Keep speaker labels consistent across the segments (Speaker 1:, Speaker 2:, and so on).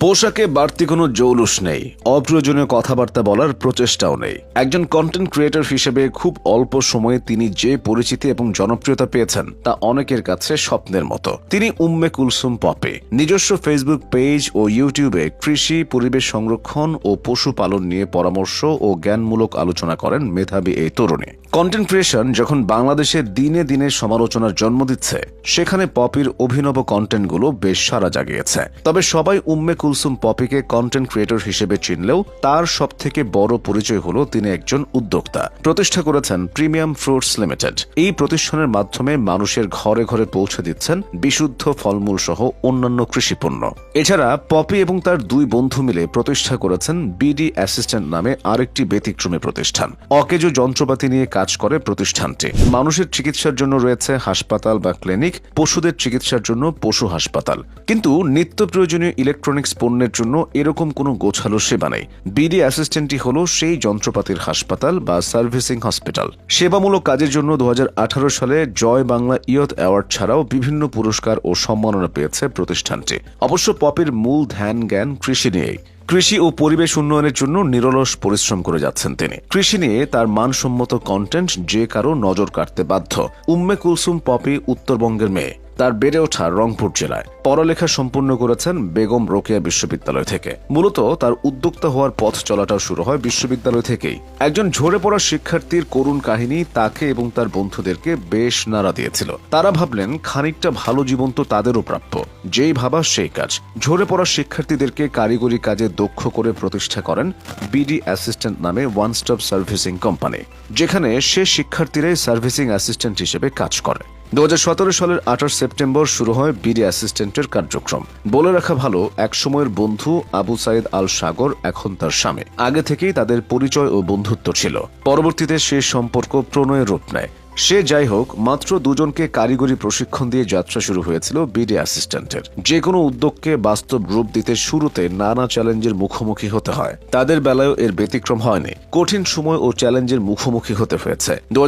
Speaker 1: পোশাকে বাড়তি কোনো জৌলুস নেই, অপ্রয়োজনীয় কথাবার্তা বলার প্রচেষ্টাও নেই। একজন কন্টেন্ট ক্রিয়েটর হিসেবে খুব অল্প সময়ে তিনি যে পরিচিতি এবং জনপ্রিয়তা পেয়েছেন, তা অনেকের কাছে স্বপ্নের মতো। তিনি উম্মে কুলসুম পপে। নিজস্ব ফেসবুক পেজ ও ইউটিউবে কৃষি, পরিবেশ সংরক্ষণ ও পশুপালন নিয়ে পরামর্শ ও জ্ঞানমূলক আলোচনা করেন মেধাবী এই তরুণী। কন্টেন্ট ক্রিয়েশন যখন বাংলাদেশে দিনে দিনে সমালোচনার জন্ম দিচ্ছে, সেখানে পপির অভিনব কন্টেন্টগুলো বেশ সারা জাগিয়েছে। তবে সবাই উম্মে কুলসুম পপিকে কন্টেন্ট ক্রিয়েটর হিসেবে চিনলেও তার সব থেকে বড় পরিচয় হলো তিনি একজন উদ্যোক্তা। প্রতিষ্ঠা করেছেন প্রিমিয়াম ফ্রুটস লিমিটেড এই প্রতিষ্ঠানের মাধ্যমে মানুষের ঘরে ঘরে পৌঁছে দিচ্ছেন বিশুদ্ধ ফলমূল সহ অন্যান্য কৃষিপণ্য। এছাড়া পপি এবং তার দুই বন্ধু মিলে প্রতিষ্ঠা করেছেন বিডি অ্যাসিস্ট্যান্ট নামে আরেকটি ব্যতিক্রমী প্রতিষ্ঠান। অকেজো যন্ত্রপাতি নিয়ে কাজ করে প্রতিষ্ঠানটি। মানুষের চিকিৎসার জন্য রয়েছে হাসপাতাল বা ক্লিনিক, পশুদের চিকিৎসার জন্য পশু হাসপাতাল। কিন্তু নিত্য প্রয়োজনীয় ইলেকট্রনিক্স পণ্যের জন্য এরকম কোনো গোছালো সেবা নেই। বিডি অ্যাসিস্ট্যান্টই হলো সেই যন্ত্রপাতির হাসপাতাল বা সার্ভিসিং হসপিটাল। সেবামূলক কাজের জন্য দু হাজার আঠারো সালে জয় বাংলা ইয়ত অ্যাওয়ার্ড ছাড়াও বিভিন্ন পুরস্কার ও সম্মাননা পেয়েছে প্রতিষ্ঠানটি। অবশ্য পপের মূল ধ্যান জ্ঞান কৃষি নিয়েই। কৃষি ও পরিবেশ উন্নয়নের জন্য নিরলস পরিশ্রম করে যাচ্ছেন তিনি। কৃষি নিয়ে তার মানসম্মত কন্টেন্ট যে কারও নজর কাটতে বাধ্য। উম্মে কুলসুম পপি, উত্তরবঙ্গের মেয়ে। তার বেড়ে ওঠা রংপুর জেলায়। পড়ালেখা সম্পূর্ণ করেছেন বেগম রোকেয়া বিশ্ববিদ্যালয় থেকে। মূলত তার উদ্যোক্তা হওয়ার পথ চলাটাও শুরু হয় বিশ্ববিদ্যালয় থেকেই। একজন ঝরে পড়া শিক্ষার্থীর করুণ কাহিনী তাকে এবং তার বন্ধুদেরকে বেশ নাড়া দিয়েছিল। তারা ভাবলেন, খানিকটা ভালো জীবন তো তাদেরও প্রাপ্য। যেই ভাবা, সেই কাজ। ঝরে পড়া শিক্ষার্থীদেরকে কারিগরি কাজে দক্ষ করে প্রতিষ্ঠা করেন বিডি অ্যাসিস্ট্যান্ট নামে ওয়ান স্টপ সার্ভিসিং কোম্পানি, যেখানে সে শিক্ষার্থীরাই সার্ভিসিং অ্যাসিস্ট্যান্ট হিসেবে কাজ করে। দু হাজার সতেরো সালের আঠাশ সেপ্টেম্বর শুরু হয় বিডি অ্যাসিস্ট্যান্টের কার্যক্রম। বলে রাখা ভালো, এক সময়ের বন্ধু আবু সাইদ আল সাগর এখন তার স্বামী। আগে থেকেই তাদের পরিচয় ও বন্ধুত্ব ছিল। পরবর্তীতে সে সম্পর্ক প্রণয়ের রূপ নেয়। সে যাই হোক, মাত্র দুজনকে কারিগরি প্রশিক্ষণ দিয়ে যাত্রা শুরু হয়েছিল বিডি অ্যাসিস্ট্যান্টের। যে কোনো উদ্যোগকে বাস্তব রূপ দিতে শুরুতে নানা চ্যালেঞ্জের মুখোমুখি হতে হয়। তাদের বেলায়ও এর ব্যতিক্রম হয়নি। কঠিন সময় ও চ্যালেঞ্জের মুখোমুখি হতে হয়েছে। দু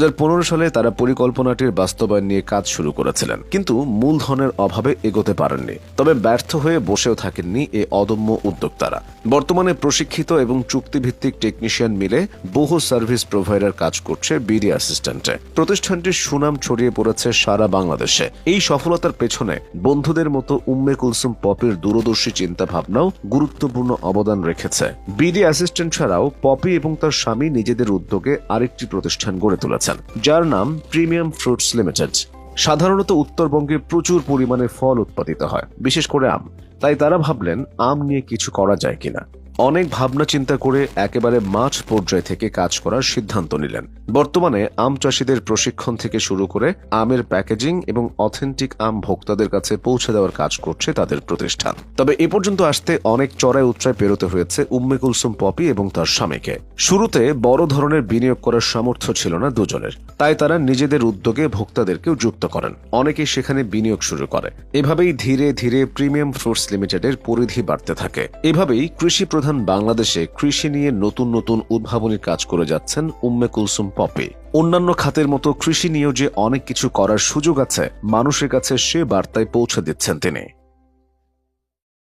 Speaker 1: সালে তারা পরিকল্পনাটির বাস্তবায়ন নিয়ে কাজ শুরু করেছিলেন, কিন্তু মূলধনের অভাবে এগোতে পারেননি। তবে ব্যর্থ হয়ে বসেও থাকেননি এ অদম্য উদ্যোক্তারা। বর্তমানে প্রশিক্ষিত এবং চুক্তিভিত্তিক টেকনিশিয়ান মিলে বহু সার্ভিস প্রোভাইডার কাজ করছে বিডি অ্যাসিস্ট্যান্টে। প্রতিষ্ঠানটির সুনাম ছড়িয়ে পড়েছে সারা বাংলাদেশে। এই সফলতার পেছনে বন্ধুদের মতো উম্মে কুলসুম পপির দূরদর্শী চিন্তা ভাবনাও গুরুত্বপূর্ণ অবদান রেখেছে। বিডি অ্যাসিস্ট্যান্ট ছাড়াও পপি এবং তার স্বামী নিজেদের উদ্যোগে আরেকটি প্রতিষ্ঠান গড়ে তুলেছেন, যার নাম প্রিমিয়াম ফ্রুটস লিমিটেড। সাধারণত উত্তরবঙ্গে প্রচুর পরিমাণে ফল উৎপাদিত হয়, বিশেষ করে আম। তাই তারা ভাবলেন, আম নিয়ে কিছু করা যায় কিনা। অনেক ভাবনা চিন্তা করে একেবারে মাঠ পর্যায় থেকে কাজ করার সিদ্ধান্ত নিলেন। বর্তমানে আম চাষিদের প্রশিক্ষণ থেকে শুরু করে আমের প্যাকেজিং এবং অথেন্টিক আম ভোক্তাদের কাছে পৌঁছে দেওয়ার কাজ করছে তাদের প্রতিষ্ঠান। তবে এ পর্যন্ত আসতে অনেক চড়াই উচ্চায় পেরোতে হয়েছে উম্মে কুলসুম পপি এবং তার স্বামীকে। শুরুতে বড় ধরনের বিনিয়োগ করার সামর্থ্য ছিল না দুজনের। তাই তারা নিজেদের উদ্যোগে ভোক্তাদেরকেও যুক্ত করেন। অনেকেই সেখানে বিনিয়োগ শুরু করে। এভাবেই ধীরে ধীরে প্রিমিয়াম ফ্রুটস লিমিটেডের পরিধি বাড়তে থাকে। এভাবেই কৃষি প্রধান বাংলাদেশে কৃষি নিয়ে নতুন নতুন উদ্ভাবনী কাজ করে যাচ্ছেন উম্মে কুলসুম পপি। অন্যান্য খাতের মতো কৃষি নিয়েও যে অনেক কিছু করার সুযোগ আছে। মানুষের কাছে সে বার্তায় পৌঁছে দিচ্ছেন তিনি।